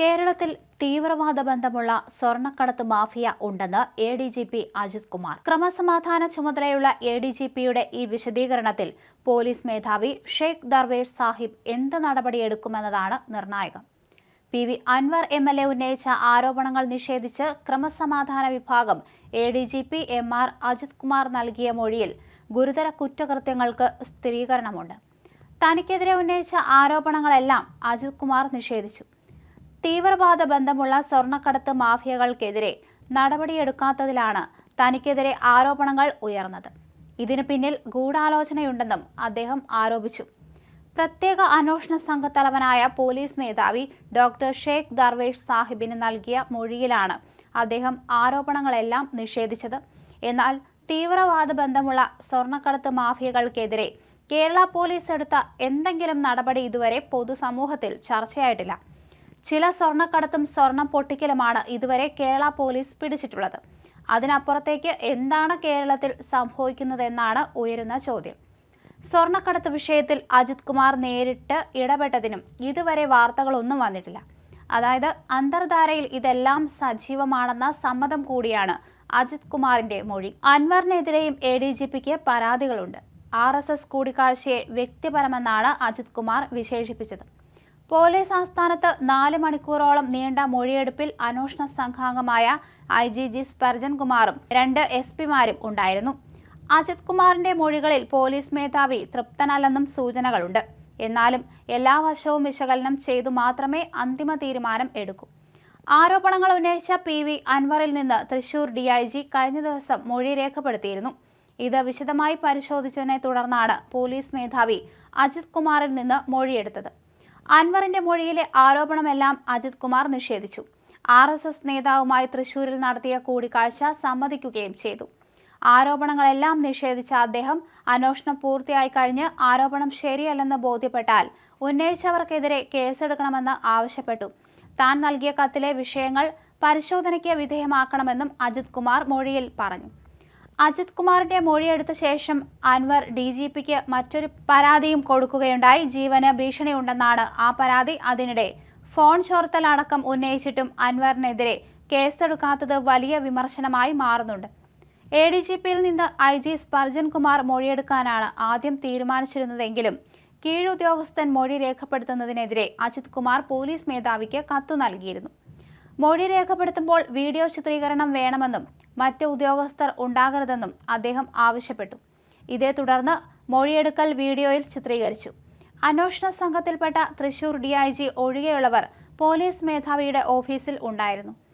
കേരളത്തിൽ തീവ്രവാദ ബന്ധമുള്ള സ്വർണക്കടത്ത് മാഫിയ ഉണ്ടെന്ന് A D G P Ajith Kumar. ക്രമസമാധാന ചുമതലയുള്ള എ ഡി ജി പിയുടെ ഈ വിശദീകരണത്തിൽ പോലീസ് മേധാവി ഷെയ്ഖ് ദർവേഷ് സാഹിബ് എന്ത് നടപടിയെടുക്കുമെന്നതാണ് നിർണായകം. P V Anwar M L A ഉന്നയിച്ച ആരോപണങ്ങൾ നിഷേധിച്ച് ക്രമസമാധാന വിഭാഗം A D G P M R Ajith Kumar നൽകിയ മൊഴിയിൽ ഗുരുതര കുറ്റകൃത്യങ്ങൾക്ക് സ്ഥിരീകരണമുണ്ട്. തനിക്കെതിരെ ഉന്നയിച്ച ആരോപണങ്ങളെല്ലാം അജിത് കുമാർ നിഷേധിച്ചു. തീവ്രവാദ ബന്ധമുള്ള സ്വർണക്കടത്ത് മാഫിയകൾക്കെതിരെ നടപടിയെടുക്കാത്തതിലാണ് തനിക്കെതിരെ ആരോപണങ്ങൾ ഉയർന്നത്. ഇതിനു പിന്നിൽ ഗൂഢാലോചനയുണ്ടെന്നും അദ്ദേഹം ആരോപിച്ചു. പ്രത്യേക അന്വേഷണ സംഘത്തലവനായ പോലീസ് മേധാവി ഡോക്ടർ ഷേഖ് ദർവേഷ് സാഹിബിന് നൽകിയ മൊഴിയിലാണ് അദ്ദേഹം ആരോപണങ്ങളെല്ലാം നിഷേധിച്ചത്. എന്നാൽ തീവ്രവാദ ബന്ധമുള്ള സ്വർണക്കടത്ത് മാഫിയകൾക്കെതിരെ കേരള പോലീസ് എടുത്ത എന്തെങ്കിലും നടപടി ഇതുവരെ പൊതുസമൂഹത്തിൽ ചർച്ചയായിട്ടില്ല. ചില സ്വർണക്കടത്തും സ്വർണം പൊട്ടിക്കലുമാണ് ഇതുവരെ കേരള പോലീസ് പിടിച്ചിട്ടുള്ളത്. അതിനപ്പുറത്തേക്ക് എന്താണ് കേരളത്തിൽ സംഭവിക്കുന്നതെന്നാണ് ഉയരുന്ന ചോദ്യം. സ്വർണക്കടത്ത് വിഷയത്തിൽ അജിത് കുമാർ നേരിട്ട് ഇടപെട്ടതിനും ഇതുവരെ വാർത്തകളൊന്നും വന്നിട്ടില്ല. അതായത് അന്തർധാരയിൽ ഇതെല്ലാം സജീവമാണെന്ന സമ്മതം കൂടിയാണ് അജിത് കുമാറിന്റെ മൊഴി. അൻവറിനെതിരെയും എ ഡി ജി പിക്ക് പരാതികളുണ്ട്. ആർ എസ് എസ് കൂടിക്കാഴ്ചയെ വ്യക്തിപരമെന്നാണ് അജിത് കുമാർ വിശേഷിപ്പിച്ചത്. പോലീസ് ആസ്ഥാനത്ത് നാല് മണിക്കൂറോളം നീണ്ട മൊഴിയെടുപ്പിൽ അന്വേഷണ സംഘാംഗമായ ഐ ജി ജി സ്പർജൻ കുമാറും രണ്ട് എസ് പിമാരും ഉണ്ടായിരുന്നു. അജിത് കുമാറിന്റെ മൊഴികളിൽ പോലീസ് മേധാവി തൃപ്തനല്ലെന്നും സൂചനകളുണ്ട്. എന്നാലും എല്ലാ വശവും വിശകലനം ചെയ്തു മാത്രമേ അന്തിമ തീരുമാനം എടുക്കൂ. ആരോപണങ്ങൾ ഉന്നയിച്ച പി വി അൻവറിൽ നിന്ന് തൃശൂർ ഡി ഐ ജി കഴിഞ്ഞ ദിവസം മൊഴി രേഖപ്പെടുത്തിയിരുന്നു. ഇത് വിശദമായി പരിശോധിച്ചതിനെ തുടർന്നാണ് പോലീസ് മേധാവി അജിത് കുമാറിൽ നിന്ന് മൊഴിയെടുത്തത്. അൻവറിന്റെ മൊഴിയിലെ ആരോപണമെല്ലാം അജിത് കുമാർ നിഷേധിച്ചു. ആർ എസ് എസ് നേതാവുമായി തൃശൂരിൽ നടത്തിയ കൂടിക്കാഴ്ച സമ്മതിക്കുകയും ചെയ്തു. ആരോപണങ്ങളെല്ലാം നിഷേധിച്ച അദ്ദേഹം അന്വേഷണം പൂർത്തിയായി കഴിഞ്ഞ് ആരോപണം ശരിയല്ലെന്ന് ബോധ്യപ്പെട്ടാൽ ഉന്നയിച്ചവർക്കെതിരെ കേസെടുക്കണമെന്ന് ആവശ്യപ്പെട്ടു. താൻ നൽകിയ കത്തിലെ വിഷയങ്ങൾ പരിശോധനയ്ക്ക് വിധേയമാക്കണമെന്നും അജിത് കുമാർ മൊഴിയിൽ പറഞ്ഞു. അജിത് കുമാറിന്റെ മൊഴിയെടുത്ത ശേഷം അൻവർ ഡി ജി പിക്ക് മറ്റൊരു പരാതിയും കൊടുക്കുകയുണ്ടായി. ജീവന് ഭീഷണിയുണ്ടെന്നാണ് ആ പരാതി. അതിനിടെ ഫോൺ ചോർത്തലടക്കം ഉന്നയിച്ചിട്ടും അൻവറിനെതിരെ കേസെടുക്കാത്തത് വലിയ വിമർശനമായി മാറുന്നുണ്ട്. എ ഡി ജി പിയിൽ നിന്ന് ഐ ജി സ്പർജൻ കുമാർ മൊഴിയെടുക്കാനാണ് ആദ്യം തീരുമാനിച്ചിരുന്നതെങ്കിലും കീഴുദ്യോഗസ്ഥൻ മൊഴി രേഖപ്പെടുത്തുന്നതിനെതിരെ അജിത് കുമാർ പോലീസ് മേധാവിക്ക് കത്തു നൽകിയിരുന്നു. മൊഴി രേഖപ്പെടുത്തുമ്പോൾ വീഡിയോ ചിത്രീകരണം വേണമെന്നും മറ്റ് ഉദ്യോഗസ്ഥർ ഉണ്ടാകരുതെന്നും അദ്ദേഹം ആവശ്യപ്പെട്ടു. ഇതേ തുടർന്ന് മൊഴിയെടുക്കൽ വീഡിയോയിൽ ചിത്രീകരിച്ചു. അന്വേഷണ സംഘത്തിൽപ്പെട്ട തൃശൂർ ഡി ഒഴികെയുള്ളവർ പോലീസ് മേധാവിയുടെ ഓഫീസിൽ ഉണ്ടായിരുന്നു.